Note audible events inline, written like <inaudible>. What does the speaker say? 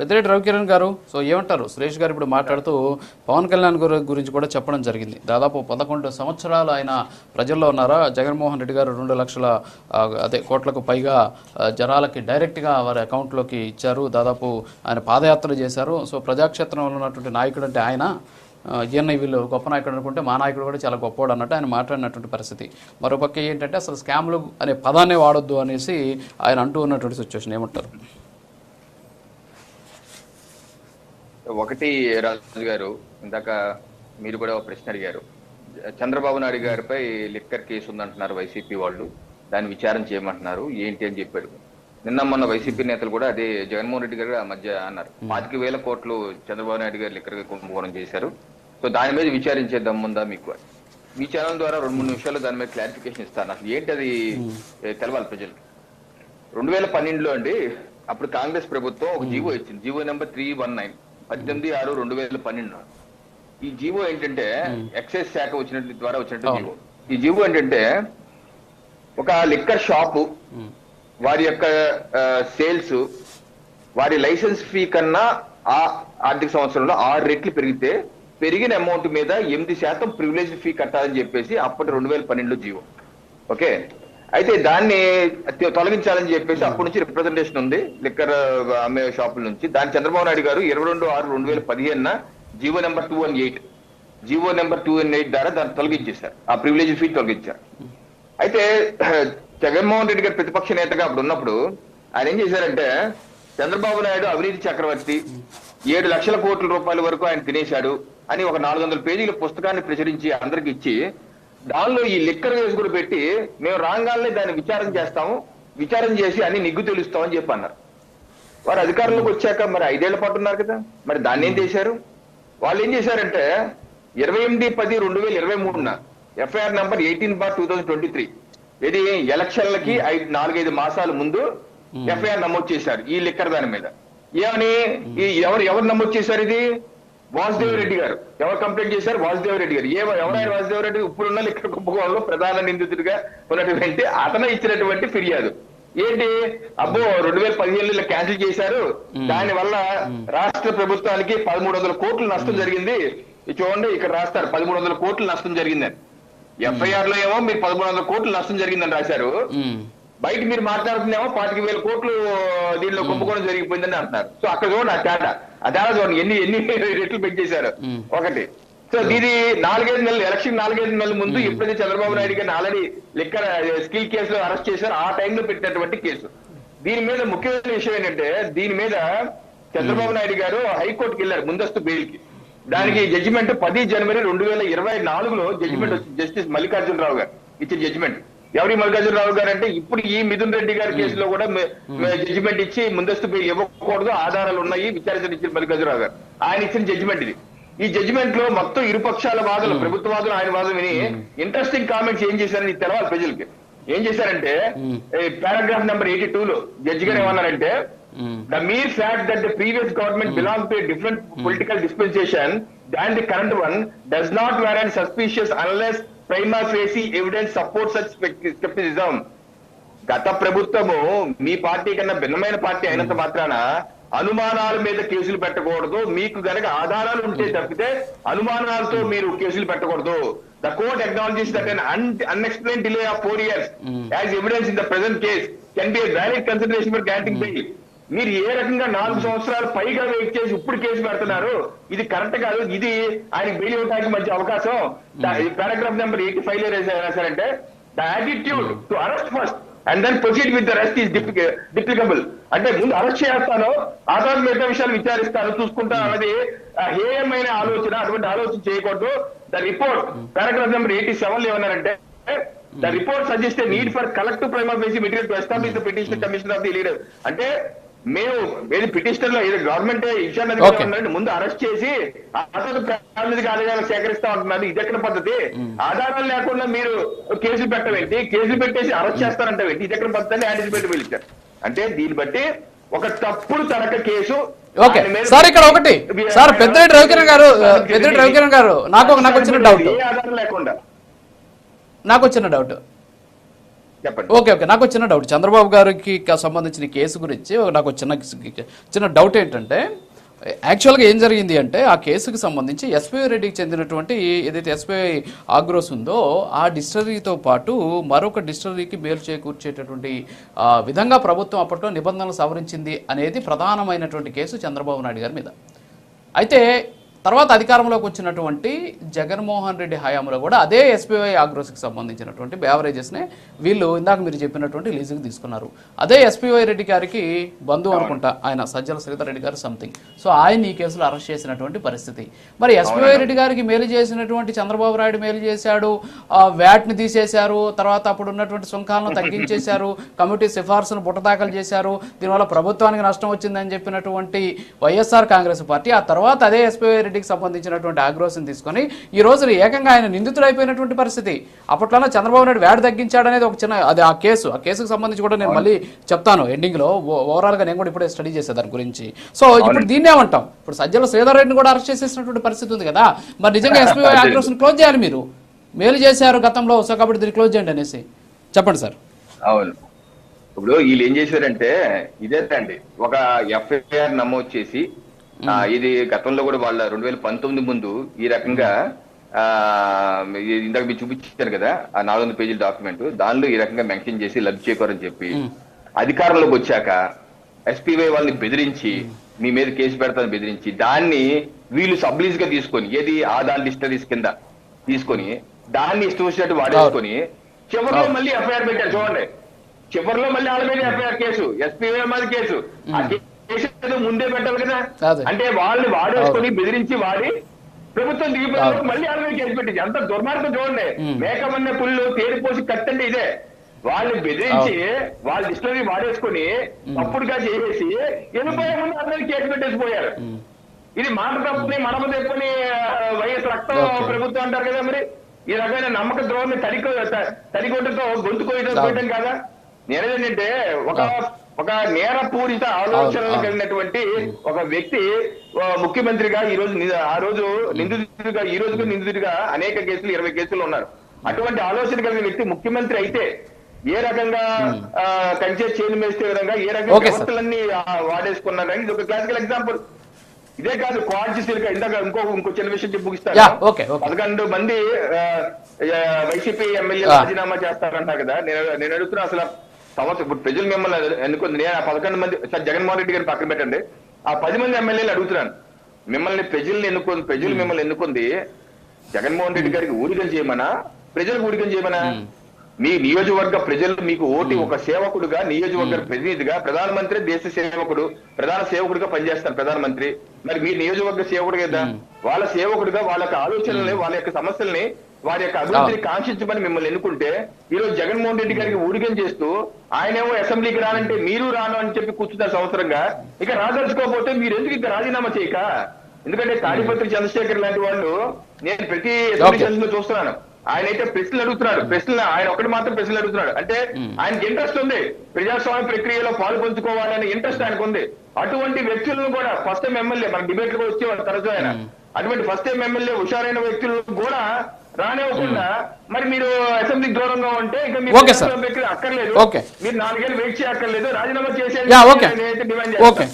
పెద్దిరెడ్డి రవికిరణ్ గారు సో ఏమంటారు? సురేష్ గారు ఇప్పుడు మాట్లాడుతూ పవన్ కళ్యాణ్ గురి- గురించి కూడా చెప్పడం జరిగింది. దాదాపు పదకొండు సంవత్సరాలు ఆయన ప్రజల్లో ఉన్నారా? జగన్మోహన్ రెడ్డి గారు రెండు లక్షల అదే కోట్లకు పైగా జనాలకి డైరెక్ట్గా వారి అకౌంట్లోకి ఇచ్చారు. దాదాపు ఆయన పాదయాత్ర చేశారు. సో ప్రజాక్షేత్రంలో ఉన్నటువంటి నాయకుడు అంటే ఆయన. ఆ, ఈయన వీళ్ళు గొప్ప నాయకుడు అనుకుంటే మా నాయకుడు కూడా చాలా గొప్పవాడు అన్నట్టు ఆయన మాట్లాడినటువంటి పరిస్థితి. మరోపక్క ఏంటంటే అసలు స్కామ్లు అనే పదాన్నే వాడొద్దు అనేసి ఆయన అంటూ ఉన్నటువంటి సిచ్యువేషన్ ఏమంటారు? ఒకటి రాజు గారు ఇందాక మీరు కూడా ఒక ప్రశ్న అడిగారు. చంద్రబాబు నాయుడు గారిపై లిక్కర్ కేసు ఉందంటున్నారు వైసీపీ వాళ్ళు. దాన్ని విచారణ చేయమంటున్నారు. ఏంటి అని చెప్పాడు నిన్న మొన్న వైసీపీ నేతలు కూడా అదే జగన్మోహన్ రెడ్డి గారు ఆ మధ్య అన్నారు. పాతిక వేల కోట్లు చంద్రబాబు నాయుడు గారు లిక్కర్ కుంభకోణం చేశారు. సో దాని మీద విచారించే దమ్ముందా మీకు? మీ ఛానల్ ద్వారా రెండు మూడు నిమిషాలు దాని మీద క్లారిఫికేషన్ ఇస్తాను. అసలు ఏంటి అది? తెలవాలి ప్రజలకు. రెండు వేల పన్నెండులో అండి అప్పుడు కాంగ్రెస్ ప్రభుత్వం ఒక జీవో ఇచ్చింది. GO number three one nine. పద్దెనిమిది ఆరు రెండు వేల పన్నెండు. ఈ జీవో ఏంటంటే ఎక్సైజ్ శాఖ వచ్చినట్టు ద్వారా వచ్చినట్టు జీవో. ఈ జీవో ఏంటంటే ఒక లిక్కర్ షాపు వారి యొక్క సేల్స్ వారి లైసెన్స్ ఫీ కన్నా ఆ ఆర్థిక సంవత్సరంలో ఆరు రెట్లు పెరిగితే పెరిగిన అమౌంట్ మీద ఎనిమిది శాతం ప్రివిలేజ్ ఫీ కట్టాలని చెప్పేసి అప్పటి రెండు వేల పన్నెండులో జీవో. ఓకే? అయితే దాన్ని తొలగించాలని చెప్పేసి అప్పటి నుంచి రిప్రజెంటేషన్ ఉంది. లిక్కర్ అమ్మే షాపుల నుంచి. దాని చంద్రబాబు నాయుడు గారు ఇరవై రెండు ఆరు రెండు వేల పదిహేనున GO number two one eight GO number two one eight ద్వారా దాన్ని తొలగించేశారు. ఆ ప్రివిలేజ్ ఫీ తొలగించారు. అయితే <clears throat> జగన్మోహన్ రెడ్డి గారు ప్రతిపక్ష నేతగా అప్పుడు ఉన్నప్పుడు ఆయన ఏం చేశారంటే చంద్రబాబు నాయుడు అవినీతి చక్రవర్తి ఏడు లక్షల కోట్ల రూపాయల వరకు ఆయన తినేశాడు అని ఒక నాలుగు వందల పేజీల పుస్తకాన్ని ప్రచురించి అందరికి ఇచ్చి దానిలో ఈ లిక్కర్ వేసి కూడా పెట్టి మేము రాగానే దాన్ని విచారణ చేస్తాము. విచారణ చేసి అన్ని నిగ్గు తెలుస్తామని చెప్పి అన్నారు. వారు అధికారంలోకి వచ్చాక మరి ఐదేళ్ళ పాటు ఉన్నారు కదా. మరి దాన్ని ఏం చేశారు? వాళ్ళు ఏం చేశారంటే ఇరవై ఎనిమిది పది రెండు వేల ఇరవై మూడున FIR number eighteen bar two thousand twenty three ఇది ఎలక్షన్లకి ఐదు నాలుగైదు మాసాల ముందు ఎఫ్ఐఆర్ నమోదు చేశారు ఈ లిక్కర్ దాని మీద. ఏమని? ఈ ఎవరు ఎవరు నమోదు చేశారు ఇది? వాసుదేవ్ రెడ్డి గారు. ఎవరు కంప్లైంట్ చేశారు? వాసుదేవ్ రెడ్డి గారు. ఏ ఎవరైనా వాసుదేవ్ రెడ్డి? ఇప్పుడున్న లిక్కర్ కుంభకోణంలో ప్రధాన నిందితుడిగా ఉన్నటువంటి అతను ఇచ్చినటువంటి ఫిర్యాదు. ఏంటి? అబ్బో రెండు వేల పదిహేనులో క్యాన్సిల్ చేశారు. దాని వల్ల రాష్ట్ర ప్రభుత్వానికి పదమూడు వందల కోట్ల నష్టం జరిగింది. చూడండి ఇక్కడ రాస్తారు. పదమూడు వందల కోట్ల నష్టం జరిగిందని. ఎఫ్ఐఆర్లో ఏమో మీరు పదమూడు వందల కోట్ల నష్టం జరిగిందని రాశారు. బయట మీరు మాట్లాడుతున్నామో పాతిక వేల కోట్లు దీనిలో కుంభకోణం జరిగిపోయిందని అంటున్నారు. సో అక్కడ చూడండి ఆ తేడా ఆ తేడా చూడండి ఎన్ని ఎన్ని <laughs> రెట్లు పెంచేశారు. ఒకటి. సో దీని నాలుగైదు నెలలు ఎలక్షన్ నాలుగైదు నెలల ముందు ఎప్పుడైతే చంద్రబాబు నాయుడు గారిని ఆల్రెడీ లెక్కర స్కిల్ కేసులో అరెస్ట్ చేశారు ఆ టైంలో పెట్టినటువంటి కేసు. దీని మీద ముఖ్యమైన విషయం ఏంటంటే దీని మీద చంద్రబాబు నాయుడు గారు హైకోర్టుకి వెళ్ళారు ముందస్తు బెయిల్కి దానికి జడ్జిమెంట్ పది జనవరి రెండు వేల ఇరవై నాలుగులో జడ్జిమెంట్ వచ్చింది జస్టిస్ మల్లికార్జునరావు గారు ఇచ్చిన జడ్జిమెంట్ ఎవరి మల్లికార్జునరావు గారు అంటే ఇప్పుడు ఈ మిథున్ రెడ్డి గారి కేసులో కూడా జడ్జిమెంట్ ఇచ్చి ముందస్తు ఇవ్వకూడదు ఆధారాలు ఉన్నాయి విచారించిన ఇచ్చిన మల్లికార్జునరావు గారు. ఆయన ఇచ్చిన జడ్జిమెంట్ ఇది. ఈ జడ్జిమెంట్లో మొత్తం ఇరుపక్షాల వాదులు ప్రభుత్వ వాదులు ఆయన వాదం విని ఇంట్రెస్టింగ్ కామెంట్స్ ఏం చేశారని తెలవాలి ప్రజలకి. ఏం చేశారంటే పారాగ్రాఫ్ నెంబర్ ఎయిటీ టూ లో జడ్జి గారు ఏమన్నారంటే మ్మ్. The mere fact that the previous government belonged to a different political dispensation than the current one does not warrant suspicious facie evidence supports such spec- skepticism. గత ప్రభుత్వము మీ party కన్నా భిన్నమైన party అయినంత మాత్రాన అనుమానాల మీద కేసులు పెట్టకూడదు. మీకు గనక ఆధారాలు ఉంటే తప్పితే అనుమానాలతో మీరు కేసులు పెట్టకూడదు. The court acknowledges that an unexplained delay of four years as evidence in the present case can be valid consideration for granting bail మీరు ఏ రకంగా నాలుగు సంవత్సరాలు పైగా వెయిట్ చేసి ఇప్పుడు కేసు పెడుతున్నారు? ఇది కరెక్ట్ కాదు. ఇది ఆయన బెయిల్ ఇవ్వడానికి మంచి అవకాశం. పారాగ్రాఫ్ నెంబర్ ఎయిటీ ఫైవ్లో రాశారంటే the attitude to arrest first and then proceed with the rest is deplorable అంటే ముందు అరెస్ట్ చేస్తాను ఆ తర్వాత మిగతా విషయాలు విచారిస్తాను చూసుకుంటాను అనేది హేయమైన ఆలోచన అటువంటి ఆలోచన చేయకూడదు. The report paragraph number eighty సెవెన్లో ఏమన్నారంటే the report suggest need for collective prime of material to establish the petition commission of the leader అంటే మేము ఏది పిటిషనర్లో ఏది గవర్నమెంట్ ఇచ్చారన్నది ముందు అరెస్ట్ చేసి తర్వాత ప్రాథమిక ఆధారాలు సేకరిస్తా ఉంటున్నారు ఇది ఎక్కడ పద్ధతి? ఆధారాలు లేకుండా మీరు కేసులు పెట్టవేంటి కేసులు పెట్టేసి అరెస్ట్ చేస్తారంటే ఇది ఎక్కడ పద్ధతి అని యాంటిసిపేట్ పిలిచారు. అంటే దీన్ని బట్టి ఒక తప్పుడు తనక కేసు ఓకే సార్ ఇక్కడ ఒకటి. సార్ పెద్దిరెడ్డి రవికిరణ్ గారు పెద్దిరెడ్డి రవికిరణ్ గారు నాకు నాకు వచ్చిన డౌట్ ఆధారం లేకుండా. నాకు వచ్చిన డౌట్ చెప్పండి. Okay okay. నాకు చిన్న డౌట్ చంద్రబాబు గారికి సంబంధించిన కేసు గురించి నాకు చిన్న చిన్న డౌట్ ఏంటంటే యాక్చువల్గా ఏం జరిగింది అంటే ఆ కేసుకు సంబంధించి ఎస్పీ రెడ్డికి చెందినటువంటి ఏదైతే ఎస్పీఐ ఆగ్రోస్ ఉందో ఆ డిస్టరీతో పాటు మరొక డిస్టరీకి మేలు చేకూర్చేటటువంటి విధంగా ప్రభుత్వం అప్పట్లో నిబంధనలు సవరించింది అనేది ప్రధానమైనటువంటి కేసు చంద్రబాబు నాయుడు గారి మీద. అయితే తర్వాత అధికారంలోకి వచ్చినటువంటి జగన్మోహన్ రెడ్డి హయాంలో కూడా అదే ఎస్బీఐ ఆగ్రోస్కి సంబంధించినటువంటి బేవరేజెస్నే వీళ్ళు ఇందాక మీరు చెప్పినటువంటి లీజుకి తీసుకున్నారు. అదే ఎస్పీవై రెడ్డి గారికి బంధువు అనుకుంటా ఆయన సజ్జల శ్రీధర్ రెడ్డి గారు సంథింగ్ సో ఆయన ఈ కేసులో అరెస్ట్ చేసినటువంటి పరిస్థితి. మరి ఎస్బీఐ రెడ్డి గారికి మేలు చేసినటువంటి చంద్రబాబు నాయుడు మేలు చేశాడు వ్యాట్ని తీసేశారు తర్వాత అప్పుడు ఉన్నటువంటి సుంకాలను తగ్గించేశారు కమిటీ సిఫార్సును బుట్టదాఖలు చేశారు దీనివల్ల ప్రభుత్వానికి నష్టం వచ్చిందని చెప్పినటువంటి వైఎస్ఆర్ కాంగ్రెస్ పార్టీ. ఆ తర్వాత అదే ఎస్పీఐ రెడ్డికి సంబంధించినటువంటి ఆగ్రోసం తీసుకొని ఈ రోజు ఏకంగా ఆయన నిందితుడైపోయినటువంటి పరిస్థితి. అప్పట్లోనే చంద్రబాబు నాయుడు వ్యాట్ తగ్గించాడనేది ఒక చిన్న అది ఆ కేసు. ఆ కేసుకు సంబంధించి కూడా నేను మళ్ళీ చెప్తాను. ఎండింగ్లో ఓవరాల్గా నేను కూడా ఇప్పుడే స్టడీ చేసే దాని గురించి. సో ఇప్పుడు దీన్నే అంటాం. ఇప్పుడు సజ్జల శ్రీధర్ రెడ్డిని కూడా అరెస్ట్ చేసేసినటువంటి పరిస్థితి ఉంది కదా. మరి నిజంగా ఎస్పీఐ ఆగ్రోసం క్లోజ్ చేయాలి మీరు? మేలు చేశారు గతంలో సో కాబట్టి దీన్ని క్లోజ్ చేయండి అనేసి. చెప్పండి సార్. అవును. ఇప్పుడు వీళ్ళు ఏం చేశారంటే ఇదేనండి. ఒక ఎఫ్ఐఆర్ నమోదు చేసి ఇది గతంలో కూడా వాళ్ళ రెండు వేల పంతొమ్మిది ముందు ఈ రకంగా ఇందాక మీరు చూపించారు కదా ఆ నాలుగు వందల పేజీల డాక్యుమెంట్ దానిలో ఈ రకంగా మెన్షన్ చేసి లబ్ధి చేకూరని చెప్పి అధికారంలోకి వచ్చాక ఎస్పీవై వాళ్ళని బెదిరించి మీ మీద కేసు పెడతాను బెదిరించి దాన్ని వీళ్ళు సబ్లీజ్గా తీసుకొని ఏది ఆదాన్ డిస్టరీస్ కింద తీసుకొని దాన్ని ఇష్టం వచ్చినట్టు వాడేసుకొని చివరిలో మళ్ళీ ఎఫ్ఐఆర్ పెట్టారు చూడండి. చివరిలో మళ్ళీ వాళ్ళ మీద ఎఫ్ఐఆర్ కేసు ఎస్పీఐ మీద కేసు. ఏదో ముందే పెట్టాలి కదా. అంటే వాళ్ళని వాడేసుకొని బెదిరించి వాడి ప్రభుత్వం దిగిపోయినప్పుడు మళ్ళీ వాళ్ళ మీద కేసు పెట్టింది. ఎంత దుర్మార్గం చూడండి. మేకమన్న పుల్లు తేలిపోసి కట్టండి ఇదే. వాళ్ళని బెదిరించి వాళ్ళ డిస్టరీ వాడేసుకొని తప్పుడుగా చేసేసి వెళ్ళిపోయే ముందు అందరికి కేసు పెట్టేసి పోయారు. ఇది మాట తప్పుని మనమ తప్పుని వైఎస్ రక్తం ప్రభుత్వం అంటారు కదా మరి? ఈ రకమైన నమ్మక ద్రోహాన్ని తడికో తడిగొడ్డతో గొంతు కోయడం కాదా? నేనేంటంటే ఒక ఒక నేరపూరిత ఆలోచనలు. కలిగినటువంటి ఒక వ్యక్తి ముఖ్యమంత్రిగా ఈ రోజు ఆ రోజు నిందితుడిగా ఈ రోజుకు నిందితుడిగా అనేక కేసులు ఇరవై కేసులు ఉన్నారు అటువంటి ఆలోచన కలిగిన వ్యక్తి ముఖ్యమంత్రి అయితే ఏ రకంగా కంచే చేను మేస్తే విధంగా ఏ రకంగా. వ్యవస్థలన్నీ వాడేసుకున్నారు ఇది ఒక క్లాసికల్ ఎగ్జాంపుల్ ఇదే కాదు క్వాలిటీ సిల్క్ ఇందాక ఇంకో ఇంకో చిన్న విషయం చెప్పి. పదకొండు మంది వైసీపీ ఎమ్మెల్యే. రాజీనామా చేస్తారంటారు కదా నేను నేను అడుగుతున్నా అసలు సంవత్సరం ఇప్పుడు ప్రజలు మిమ్మల్ని ఎన్నుకుంది నేను ఆ పదకొండు మంది సార్ జగన్మోహన్ రెడ్డి గారిని పక్కన పెట్టండి. ఆ పది మంది ఎమ్మెల్యేలు అడుగుతున్నాను. మిమ్మల్ని ప్రజల్ని ఎన్నుకుంది ప్రజలు మిమ్మల్ని ఎన్నుకుంది జగన్మోహన్ రెడ్డి గారికి ఊడిగం చేయమనా? ప్రజలకు ఊడిగం చేయమనా? మీ నియోజకవర్గ ప్రజలు మీకు ఓటి ఒక సేవకుడుగా నియోజకవర్గ ప్రతినిధిగా ప్రధానమంత్రి దేశ సేవకుడు ప్రధాన సేవకుడిగా పనిచేస్తారు ప్రధానమంత్రి. మరి మీ నియోజకవర్గ సేవకుడు కదా? వాళ్ళ సేవకుడిగా వాళ్ళ యొక్క ఆలోచనల్ని వాళ్ళ యొక్క సమస్యల్ని వారి యొక్క అభివృద్ధిని కాంక్షించమని మిమ్మల్ని ఎన్నుకుంటే ఈ రోజు జగన్మోహన్ రెడ్డి గారికి ఊడిగం చేస్తూ ఆయనేమో అసెంబ్లీకి రానంటే మీరు రాను అని చెప్పి కూర్చున్నారు సంవత్సరంగా. ఇక రాదలుచుకోకపోతే మీరు ఎందుకు ఇక రాజీనామా చేయక? ఎందుకంటే తాడిపత్రి చంద్రశేఖర్ లాంటి వాళ్ళు నేను ప్రతి అసెంబ్లీ లో చూస్తున్నాను. ఆయన అయితే ప్రశ్నలు అడుగుతున్నాడు. ప్రశ్నలు ఆయన ఒకటి మాత్రం ప్రశ్నలు అడుగుతున్నాడు. అంటే ఆయనకి ఇంట్రెస్ట్ ఉంది. ప్రజాస్వామ్య ప్రక్రియలో పాలు పంచుకోవాలనే ఇంట్రెస్ట్ ఆయనకు ఉంది. అటువంటి వ్యక్తులను కూడా ఫస్ట్ టైం ఎమ్మెల్యే మన డిబేట్లో వచ్చేవాడు తరచు ఆయన. అటువంటి ఫస్ట్ టైం ఎమ్మెల్యే హుషారైన వ్యక్తులను కూడా రానివ్వకుండా మరి మీరు అసెంబ్లీకి దూరంగా ఉంటే ఇక sir. ప్రక్రియ అక్కర్లేదు Okay. మీరు నాలుగేళ్ళు వెయిట్ చేయక్కర్లేదు రాజీనామా. చేసేది నేనైతే డిమాండ్ Okay.